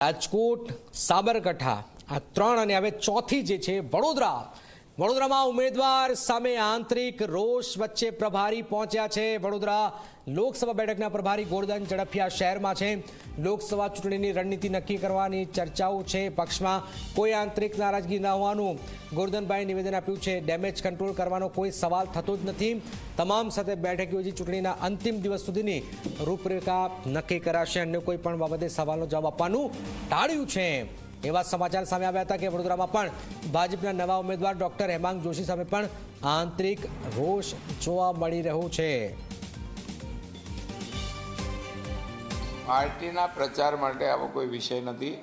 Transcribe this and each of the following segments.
રાજકોટ સાબરકાંઠા આ ત્રણ અને હવે ચોથી જે છે વડોદરા વડોદરામાં ઉમેદવાર સામે આંતરિક રોષ વચ્ચે પ્રભારી પહોંચ્યા છે. વડોદરા લોકસભા બેઠકના પ્રભારી ગોરધન ઝડફિયા શહેરમાં છે. લોકસભા ચૂંટણીની રણનીતિ નક્કી કરવાની ચર્ચાઓ છે. પક્ષમાં કોઈ આંતરિક નારાજગી ન હોવાનું ગોરધનભાઈ નિવેદન આપ્યું છે. ડેમેજ કંટ્રોલ કરવાનો કોઈ સવાલ થતો જ નથી. તમામ સાથે બેઠક યોજી ચૂંટણીના અંતિમ દિવસ સુધીની રૂપરેખા નક્કી કરાશે. અન્ય કોઈ પણ બાબતે સવાલનો જવાબ આપવાનું ટાળ્યું છે. એવા સમાચાર સામે આવ્યા હતા કે વડોદરામાં પણ ભાજપના નવા ઉમેદવાર ડોક્ટર હેમાંગ જોશી સામે પણ આંતરિક રોષ જોવા મળી રહ્યો છે. પાર્ટીના પ્રચાર માટે આવો કોઈ વિષય નથી.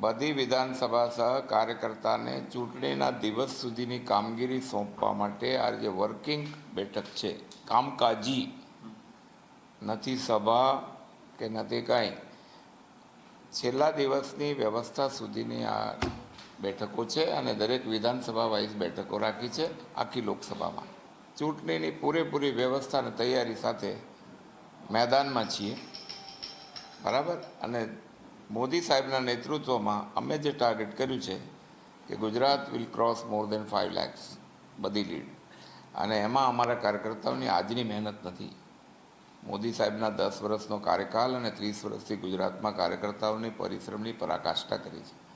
બધી વિધાનસભા સહ કાર્યકર્તાને ચૂંટણીના દિવસ સુધીની કામગીરી સોંપવા માટે આ જે વર્કિંગ બેઠક છે, કામકાજી, નથી સભા કે નથી કાંઈ છેલ્લા દિવસની વ્યવસ્થા સુધીની આ બેઠકો છે અને દરેક વિધાનસભા વાઇઝ બેઠકો રાખી છે આખી લોકસભામાં. ચૂંટણીની પૂરેપૂરી વ્યવસ્થા અને તૈયારી સાથે મેદાનમાં છીએ. બરાબર? અને મોદી સાહેબના નેતૃત્વમાં અમે જે ટાર્ગેટ કર્યું છે કે Gujarat will cross more than five lakhs, બધી લીડ. અને એમાં અમારા કાર્યકર્તાઓની આજની મહેનત નથી. મોદી સાહેબના દસ વર્ષનો કાર્યકાલ અને ત્રીસ વર્ષથી ગુજરાતમાં કાર્યકર્તાઓની પરિશ્રમની પરાકાષ્ઠા કરી છે.